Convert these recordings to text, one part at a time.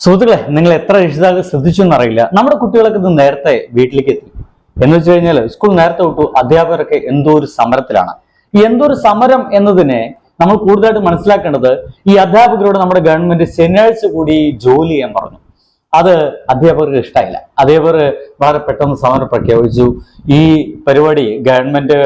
സുഹൃത്തുക്കളെ നിങ്ങൾ എത്ര രക്ഷിതാക്കൾ ശ്രദ്ധിച്ചു എന്നറിയില്ല. നമ്മുടെ കുട്ടികളൊക്കെ ഇത് നേരത്തെ വീട്ടിലേക്ക് എത്തി. എന്ന് വെച്ച് കഴിഞ്ഞാൽ സ്കൂൾ നേരത്തെ വിട്ടു അധ്യാപകരൊക്കെ എന്തോ ഒരു സമരത്തിലാണ്. ഈ എന്തോ ഒരു സമരം എന്നതിനെ നമ്മൾ കൂടുതലായിട്ട് മനസ്സിലാക്കേണ്ടത് ഈ അധ്യാപകരോട് നമ്മുടെ ഗവൺമെന്റ് ശനിയാഴ്ച കൂടി ജോലി ചെയ്യാൻ പറഞ്ഞു. അത് അധ്യാപകർക്ക് ഇഷ്ടമായില്ല അധ്യാപകർ വളരെ പെട്ടെന്ന് സമരം പ്രഖ്യാപിച്ചു. ഈ പരിപാടി ഗവൺമെന്റ്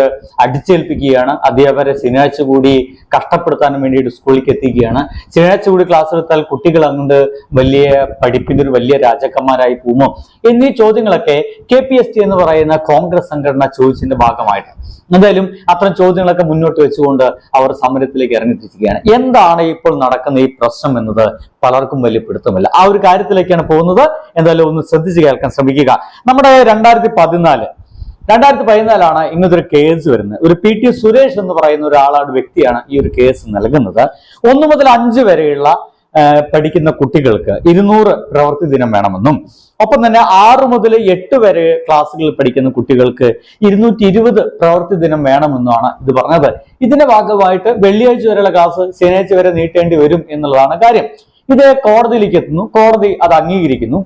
അടിച്ചേൽപ്പിക്കുകയാണ്. അധ്യാപകരെ ശനിയാഴ്ച കൂടി കഷ്ടപ്പെടുത്താൻ വേണ്ടിയിട്ട് സ്കൂളിലേക്ക് എത്തിക്കുകയാണ്. ശനിയാഴ്ച കൂടി ക്ലാസ് എടുത്താൽ കുട്ടികൾ അങ്ങോട്ട് വലിയ പഠിപ്പിന്റെ ഒരു വലിയ രാജാക്കന്മാരായി പോകുമോ? എന്നീ ചോദ്യങ്ങളൊക്കെ കെ പി എസ് ടി എന്ന് പറയുന്ന കോൺഗ്രസ് സംഘടന ചോദിച്ചതിന്റെ ഭാഗമായിട്ട്. എന്തായാലും അത്തരം ചോദ്യങ്ങളൊക്കെ മുന്നോട്ട് വെച്ചുകൊണ്ട് അവർ സമരത്തിലേക്ക് ഇറങ്ങിത്തിരിക്കുകയാണ്. എന്താണ് ഇപ്പോൾ നടക്കുന്ന ഈ പ്രശ്നം എന്നത് പലർക്കും വലിയ പിടുത്തമില്ല. ആ ഒരു കാര്യത്തിലേക്കാണ് പോകുന്നത്. എന്തായാലും ഒന്ന് ശ്രദ്ധിച്ച് കേൾക്കാൻ ശ്രമിക്കുക. നമ്മുടെ രണ്ടായിരത്തി പതിനാല് രണ്ടായിരത്തി പതിനാലാണ് ഇങ്ങനത്തെ ഒരു കേസ് വരുന്നത്. ഒരു പി ടി സുരേഷ് എന്ന് പറയുന്ന ഒരാളാണ് വ്യക്തിയാണ് ഈ ഒരു കേസ് നൽകുന്നത്. ഒന്ന് മുതൽ അഞ്ച് വരെയുള്ള പഠിക്കുന്ന കുട്ടികൾക്ക് ഇരുന്നൂറ് പ്രവൃത്തി ദിനം വേണമെന്നും ഒപ്പം തന്നെ ആറ് മുതൽ എട്ട് വരെ ക്ലാസ്സുകളിൽ പഠിക്കുന്ന കുട്ടികൾക്ക് ഇരുന്നൂറ്റി ഇരുപത് പ്രവൃത്തി ദിനം വേണമെന്നുമാണ് ഇത് പറഞ്ഞത്. ഇതിന്റെ ഭാഗമായിട്ട് വെള്ളിയാഴ്ച വരെയുള്ള ക്ലാസ് ശനിയാഴ്ച വരെ നീട്ടേണ്ടി വരും എന്നുള്ളതാണ് കാര്യം. ഇത് കോടതിയിലേക്ക് എത്തുന്നു കോടതി അത് അംഗീകരിക്കുന്നു.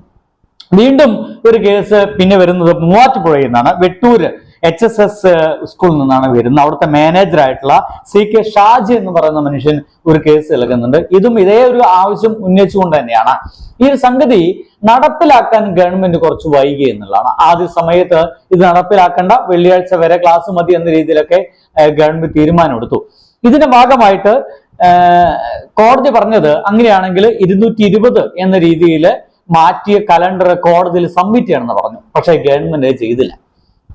വീണ്ടും ഒരു കേസ് പിന്നെ വരുന്നത് മൂവാറ്റുപുഴയിൽ നിന്നാണ്. വെട്ടൂര് എച്ച് എസ് എസ് സ്കൂളിൽ നിന്നാണ് വരുന്നത്. അവിടുത്തെ മാനേജർ ആയിട്ടുള്ള സി കെ ഷാജി എന്ന് പറയുന്ന മനുഷ്യൻ ഒരു കേസ് നൽകുന്നുണ്ട് ഇതും ഇതേ ഒരു ആവശ്യം ഉന്നയിച്ചുകൊണ്ട് തന്നെയാണ്. ഈ ഒരു സംഗതി നടപ്പിലാക്കാൻ ഗവൺമെന്റ് കുറച്ച് വൈകി എന്നുള്ളതാണ്. ആദ്യ സമയത്ത് ഇത് നടപ്പിലാക്കേണ്ട. വെള്ളിയാഴ്ച വരെ ക്ലാസ് മതി എന്ന രീതിയിലൊക്കെ ഗവൺമെന്റ് തീരുമാനമെടുത്തു. ഇതിന്റെ ഭാഗമായിട്ട് കോടതി പറഞ്ഞത് അങ്ങനെയാണെങ്കിൽ ഇരുന്നൂറ്റി ഇരുപത് എന്ന രീതിയിൽ മാറ്റിയ കലണ്ടർ കോടതിയിൽ സബ്മിറ്റ് ചെയ്യണമെന്ന് പറഞ്ഞു. പക്ഷേ ഗവൺമെന്റ് ചെയ്തില്ല.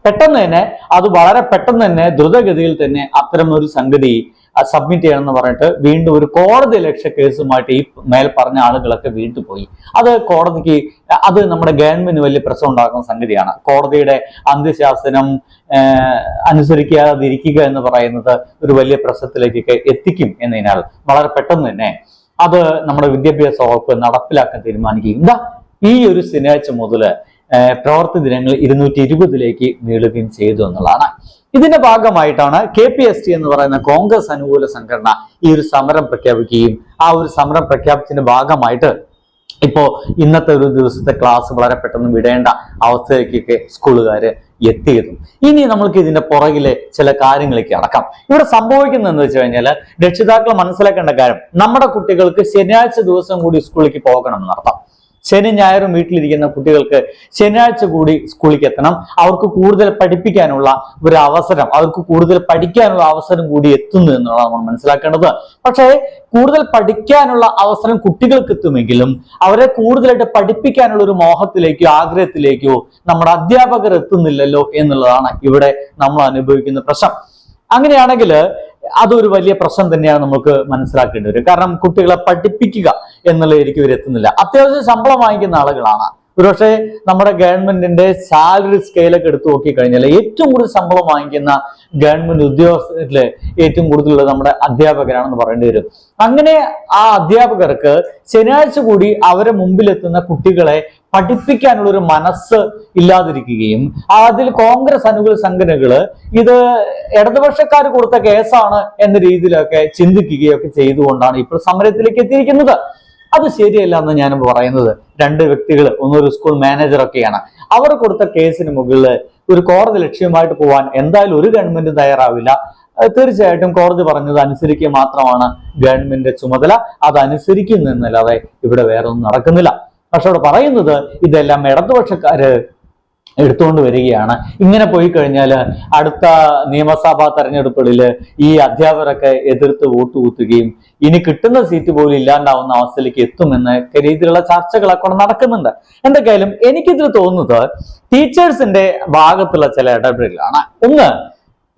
പെട്ടെന്ന് തന്നെ അത് വളരെ പെട്ടെന്ന് തന്നെ ദ്രുതഗതിയിൽ തന്നെ അത്തരം ഒരു സംഗതി സബ്മിറ്റ് ചെയ്യണം എന്ന് പറഞ്ഞിട്ട് വീണ്ടും ഒരു കോടതി ലക്ഷ്യ കേസുമായിട്ട് ഈ മേൽ പറഞ്ഞ ആളുകളൊക്കെ വീണ്ടും പോയി അത് കോടതിക്ക് അത് നമ്മുടെ ഗവൺമെന്റ് വലിയ പ്രശ്നം ഉണ്ടാക്കുന്ന സംഗതിയാണ്. കോടതിയുടെ അന്ത്യശാസനം അനുസരിക്കാതിരിക്കുക എന്ന് പറയുന്നത് ഒരു വലിയ പ്രശ്നത്തിലേക്കൊക്കെ എത്തിക്കും എന്നതിനാൽ വളരെ പെട്ടെന്ന് തന്നെ അത് നമ്മുടെ വിദ്യാഭ്യാസ വകുപ്പ് നടപ്പിലാക്കാൻ തീരുമാനിക്കുകയും. എന്താ ഈ ഒരു ശനിയാഴ്ച മുതൽ പ്രവർത്തി ദിനങ്ങൾ ഇരുന്നൂറ്റി ഇരുപതിലേക്ക് നീളുകയും ചെയ്തു എന്നുള്ളതാണ്. ഇതിന്റെ ഭാഗമായിട്ടാണ് കെ പി എസ് ടി എന്ന് പറയുന്ന കോൺഗ്രസ് അനുകൂല സംഘടന ഈ ഒരു സമരം പ്രഖ്യാപിക്കുകയും ആ ഒരു സമരം പ്രഖ്യാപിച്ചതിന്റെ ഭാഗമായിട്ട് ഇപ്പോ ഇന്നത്തെ ഒരു ദിവസത്തെ ക്ലാസ് വളരെ പെട്ടെന്ന് വിടേണ്ട അവസ്ഥയിലേക്കൊക്കെ സ്കൂളുകാർ എത്തിയതും. ഇനി നമ്മൾക്ക് ഇതിന്റെ പുറകിലെ ചില കാര്യങ്ങളിലേക്ക് അടക്കാം. ഇവിടെ സംഭവിക്കുന്നത് എന്ന് വെച്ച് കഴിഞ്ഞാൽ രക്ഷിതാക്കൾ മനസ്സിലാക്കേണ്ട കാര്യം നമ്മുടെ കുട്ടികൾക്ക് ശനിയാഴ്ച ദിവസം കൂടി സ്കൂളിലേക്ക് പോകണം എന്നർത്ഥം. ശനി ഞായറും വീട്ടിലിരിക്കുന്ന കുട്ടികൾക്ക് ശനിയാഴ്ച കൂടി സ്കൂളിലേക്ക് എത്തണം അവർക്ക് കൂടുതൽ പഠിപ്പിക്കാനുള്ള ഒരു അവസരം അവർക്ക് കൂടുതൽ പഠിക്കാനുള്ള അവസരം കൂടി എത്തുന്നു എന്നുള്ളതാണ് നമ്മൾ മനസ്സിലാക്കേണ്ടത്. പക്ഷേ കൂടുതൽ പഠിക്കാനുള്ള അവസരം കുട്ടികൾക്ക് എത്തുമെങ്കിലും അവരെ കൂടുതലായിട്ട് പഠിപ്പിക്കാനുള്ള ഒരു മോഹത്തിലേക്കോ ആഗ്രഹത്തിലേക്കോ നമ്മുടെ അധ്യാപകർ എത്തുന്നില്ലല്ലോ എന്നുള്ളതാണ് ഇവിടെ നമ്മൾ അനുഭവിക്കുന്ന പ്രശ്നം. അങ്ങനെയാണെങ്കിൽ അതൊരു വലിയ പ്രശ്നം തന്നെയാണ് നമുക്ക് മനസ്സിലാക്കേണ്ടി വരും. കാരണം കുട്ടികളെ പഠിപ്പിക്കുക എന്നുള്ളതായിരിക്കും ഇവർ എത്തുന്നില്ല. അത്യാവശ്യം ശമ്പളം വാങ്ങിക്കുന്ന ആളുകളാണ്. ഒരുപക്ഷെ നമ്മുടെ ഗവൺമെന്റിന്റെ സാലറി സ്കെയിലൊക്കെ എടുത്തു നോക്കിക്കഴിഞ്ഞാൽ ഏറ്റവും കൂടുതൽ ശമ്പളം വാങ്ങിക്കുന്ന ഗവൺമെന്റ് ഉദ്യോഗസ്ഥരിൽ ഏറ്റവും കൂടുതലുള്ളത് നമ്മുടെ അധ്യാപകരാണെന്ന് പറയേണ്ടി വരും. അങ്ങനെ ആ അധ്യാപകർക്ക് ശനിയാഴ്ച കൂടി അവരെ മുമ്പിലെത്തുന്ന കുട്ടികളെ പഠിപ്പിക്കാനുള്ള ഒരു മനസ്സ് ഇല്ലാതിരിക്കുകയും അതിൽ കോൺഗ്രസ് അനുകൂല സംഘടനകൾ ഇത് ഇടതുപക്ഷക്കാർ കൊടുത്ത കേസാണ് എന്ന രീതിയിലൊക്കെ ചിന്തിക്കുകയും ഒക്കെ ചെയ്തുകൊണ്ടാണ് ഇപ്പോൾ സമരത്തിലേക്ക് എത്തിയിരിക്കുന്നത്. അത് ശരിയല്ല എന്ന് ഞാൻ പറയുന്നത്. രണ്ട് വ്യക്തികൾ ഒന്നൊരു സ്കൂൾ മാനേജറൊക്കെയാണ് അവർ കൊടുത്ത കേസിന് മുകളിൽ ഒരു കോടതി ലക്ഷ്യമായിട്ട് പോവാൻ എന്തായാലും ഒരു ഗവൺമെന്റ് തയ്യാറാവില്ല. തീർച്ചയായിട്ടും കോടതി പറഞ്ഞത് അനുസരിക്കുക മാത്രമാണ് ഗവൺമെന്റിന്റെ ചുമതല. അത് ഇവിടെ വേറെ ഒന്നും നടക്കുന്നില്ല. പക്ഷെ അവിടെ പറയുന്നത് ഇതെല്ലാം ഇടതുപക്ഷക്കാര് എടുത്തുകൊണ്ട് വരികയാണ്. ഇങ്ങനെ പോയി കഴിഞ്ഞാൽ അടുത്ത നിയമസഭാ തെരഞ്ഞെടുപ്പുകളിൽ ഈ അധ്യാപകരൊക്കെ എതിർത്ത് വോട്ട് കുത്തുകയും ഇനി കിട്ടുന്ന സീറ്റ് പോലും ഇല്ലാണ്ടാവുന്ന അവസ്ഥയിലേക്ക് എത്തുമെന്ന രീതിയിലുള്ള ചർച്ചകളൊക്കെ നടക്കുന്നുണ്ട്. എന്തൊക്കെയായാലും എനിക്കിതിൽ തോന്നുന്നത് ടീച്ചേഴ്സിന്റെ ഭാഗത്തുള്ള ചില ഇടപെടലാണ് ഒന്ന്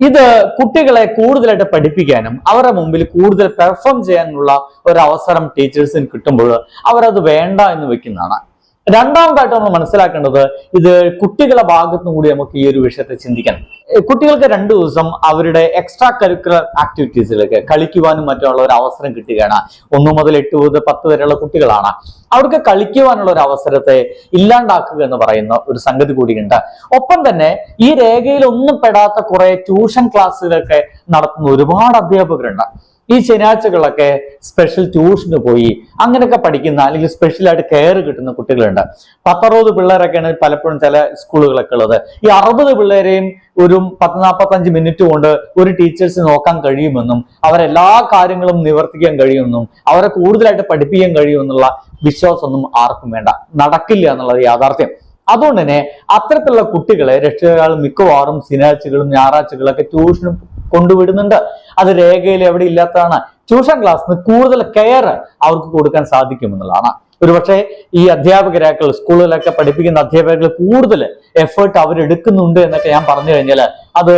ഇത് കുട്ടികളെ കൂടുതലായിട്ട് പഠിപ്പിക്കാനും അവരുടെ മുമ്പിൽ കൂടുതൽ പെർഫോം ചെയ്യാനുള്ള ഒരു അവസരം ടീച്ചേഴ്സിന് കിട്ടുമ്പോൾ അവരത് വേണ്ട എന്ന് വെക്കുന്നതാണ്. രണ്ടാമതായിട്ട് നമ്മൾ മനസ്സിലാക്കേണ്ടത് ഇത് കുട്ടികളുടെ ഭാഗത്തും കൂടി നമുക്ക് ഈ ഒരു വിഷയത്തെ ചിന്തിക്കണം. കുട്ടികൾക്ക് രണ്ടു ദിവസം അവരുടെ എക്സ്ട്രാ കരിക്കുലർ ആക്ടിവിറ്റീസിലേക്ക് കളിക്കുവാനും മറ്റുള്ള ഒരു അവസരം കിട്ടുകയാണ്. ഒന്നു മുതൽ എട്ട് മുതൽ പത്ത് വരെയുള്ള കുട്ടികളാണ്. അവർക്ക് കളിക്കുവാനുള്ള ഒരു അവസരത്തെ ഇല്ലാണ്ടാക്കുക എന്ന് പറയുന്ന ഒരു സംഗതി കൂടിയുണ്ട്. ഒപ്പം തന്നെ ഈ രേഖയിൽ ഒന്നും പെടാത്ത കുറെ ട്യൂഷൻ ക്ലാസ്സുകളൊക്കെ നടത്തുന്ന ഒരുപാട് അധ്യാപകരുണ്ട്. ഈ ശനിയാഴ്ചകളൊക്കെ സ്പെഷ്യൽ ട്യൂഷന് പോയി അങ്ങനെയൊക്കെ പഠിക്കുന്ന അല്ലെങ്കിൽ സ്പെഷ്യലായിട്ട് കെയർ കിട്ടുന്ന കുട്ടികളുണ്ട്. പത്തറുപത് പിള്ളേരൊക്കെയാണ് പലപ്പോഴും ചില സ്കൂളുകളൊക്കെ ഉള്ളത്. ഈ അറുപത് പിള്ളേരെയും ഒരു പത്ത് നാൽപ്പത്തഞ്ച് മിനിറ്റ് കൊണ്ട് ഒരു ടീച്ചേഴ്സ് നോക്കാൻ കഴിയുമെന്നും അവരെല്ലാ കാര്യങ്ങളും നിവർത്തിക്കാൻ കഴിയുമെന്നും അവരെ കൂടുതലായിട്ട് പഠിപ്പിക്കാൻ കഴിയുമെന്നുള്ള വിശ്വാസമൊന്നും ആർക്കും വേണ്ട. നടക്കില്ല എന്നുള്ളത് യാഥാർത്ഥ്യം. അതുകൊണ്ട് തന്നെ അത്തരത്തിലുള്ള കുട്ടികളെ രക്ഷിതാക്കൾ മിക്കവാറും ശനിയാഴ്ചകളും ഞായറാഴ്ചകളൊക്കെ ട്യൂഷനും കൊണ്ടുവിടുന്നുണ്ട്. അത് രേഖയിൽ എവിടെ ഇല്ലാത്തതാണ്. ട്യൂഷൻ ക്ലാസ്സിന് കൂടുതൽ കെയർ അവർക്ക് കൊടുക്കാൻ സാധിക്കുമെന്നുള്ളതാണ്. ഒരുപക്ഷെ ഈ അധ്യാപകരാക്കൾ സ്കൂളുകളൊക്കെ പഠിപ്പിക്കുന്ന അധ്യാപകർ കൂടുതൽ എഫേർട്ട് അവരെടുക്കുന്നുണ്ട് എന്നൊക്കെ ഞാൻ പറഞ്ഞു കഴിഞ്ഞാൽ അത്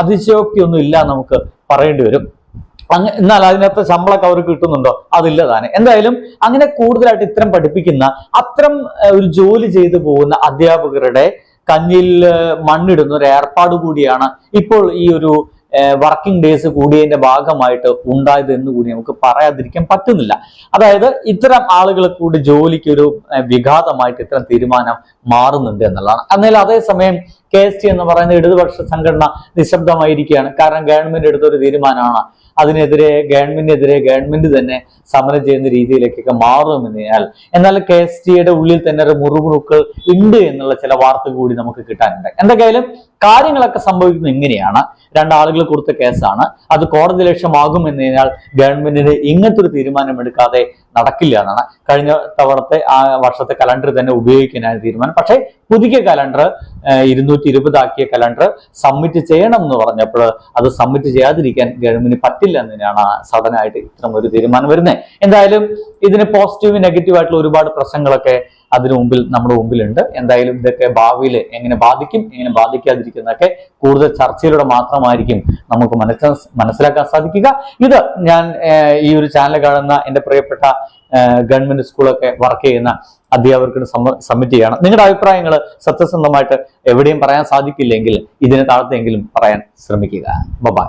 അതിശയോക്തിയൊന്നും ഇല്ല നമുക്ക് പറയേണ്ടി വരും. അങ്ങ് എന്നാൽ അതിനകത്ത് ശമ്പളമൊക്കെ അവർക്ക് കിട്ടുന്നുണ്ടോ? അതില്ല താനെ. എന്തായാലും അങ്ങനെ കൂടുതലായിട്ട് ഇത്തരം പഠിപ്പിക്കുന്ന അത്തരം ഒരു ജോലി ചെയ്തു പോകുന്ന അധ്യാപകരുടെ കഞ്ഞിൽ മണ്ണിടുന്ന ഒരു ഏർപ്പാട് കൂടിയാണ് ഇപ്പോൾ ഈ ഒരു വർക്കിംഗ് ഡേയ്സ് കൂടിയതിന്റെ ഭാഗമായിട്ട് ഉണ്ടായത് എന്ന് കൂടി നമുക്ക് പറയാതിരിക്കാൻ പറ്റുന്നില്ല. അതായത് ഇത്തരം ആളുകൾ കൂടി ജോലിക്ക് ഒരു വിഘാതമായിട്ട് ഇത്തരം തീരുമാനം മാറുന്നുണ്ട് എന്നുള്ളതാണ്. എന്നാൽ അതേസമയം കെ എസ് ടി എന്ന് പറയുന്ന ഇടതുപക്ഷ സംഘടന നിശബ്ദമായിരിക്കുകയാണ്. കാരണം ഗവൺമെന്റ് എടുത്ത ഒരു തീരുമാനമാണ്. അതിനെതിരെ ഗവൺമെന്റിനെതിരെ ഗവൺമെന്റ് തന്നെ സമരം ചെയ്യുന്ന രീതിയിലേക്കൊക്കെ മാറുമെന്നതിനാൽ എന്നാൽ കെ എസ് ടിയുടെ ഉള്ളിൽ തന്നെ ഒരു മുറുമുറുക്കൾ ഉണ്ട് എന്നുള്ള ചില വാർത്തകൾ കൂടി നമുക്ക് കിട്ടാനുണ്ട്. എന്തൊക്കെയായാലും കാര്യങ്ങളൊക്കെ സംഭവിക്കുന്നത് ഇങ്ങനെയാണ്. രണ്ടാളുകൾ കൊടുത്ത കേസാണ്. അത് കോടതി ലക്ഷ്യമാകും എന്നതിനാൽ ഗവൺമെന്റിന് ഇങ്ങനത്തെ ഒരു തീരുമാനം എടുക്കാതെ നടക്കില്ല എന്നാണ്. കഴിഞ്ഞ തവണത്തെ ആ വർഷത്തെ കലണ്ടർ തന്നെ ഉപയോഗിക്കാനാണ് തീരുമാനം. പക്ഷേ പുതുക്കിയ കലണ്ടർ ഇരുന്നൂറ്റി ഇരുപതാക്കിയ കലണ്ടർ സബ്മിറ്റ് ചെയ്യണം എന്ന് പറഞ്ഞപ്പോൾ അത് സബ്മിറ്റ് ചെയ്യാതിരിക്കാൻ ഗവൺമെന്റിന് പറ്റില്ല എന്നതിനാണ് സഡൻ ആയിട്ട് ഇത്തരം ഒരു തീരുമാനം വരുന്നത് എന്തായാലും ഇതിന് പോസിറ്റീവ് നെഗറ്റീവ് ആയിട്ടുള്ള ഒരുപാട് പ്രശ്നങ്ങളൊക്കെ അതിനു മുമ്പിൽ നമ്മുടെ മുമ്പിലുണ്ട്. എന്തായാലും ഇതൊക്കെ ഭാവിയിൽ എങ്ങനെ ബാധിക്കും എങ്ങനെ ബാധിക്കാതിരിക്കുന്നതൊക്കെ കൂടുതൽ ചർച്ചയിലൂടെ മാത്രമായിരിക്കും നമുക്ക് മനസ്സ മനസ്സിലാക്കാൻ സാധിക്കുക. ഇത് ഞാൻ ഈ ഒരു ചാനൽ കാണുന്ന എന്റെ പ്രിയപ്പെട്ട ഗവൺമെന്റ് സ്കൂളൊക്കെ വർക്ക് ചെയ്യുന്ന അധ്യാപകർക്ക് സബ്മിറ്റ് ചെയ്യണം. നിങ്ങളുടെ അഭിപ്രായങ്ങൾ സത്യസന്ധമായിട്ട് എവിടെയും പറയാൻ സാധിക്കില്ലെങ്കിൽ ഇതിന് താഴത്തെങ്കിലും പറയാൻ ശ്രമിക്കുക. ബൈ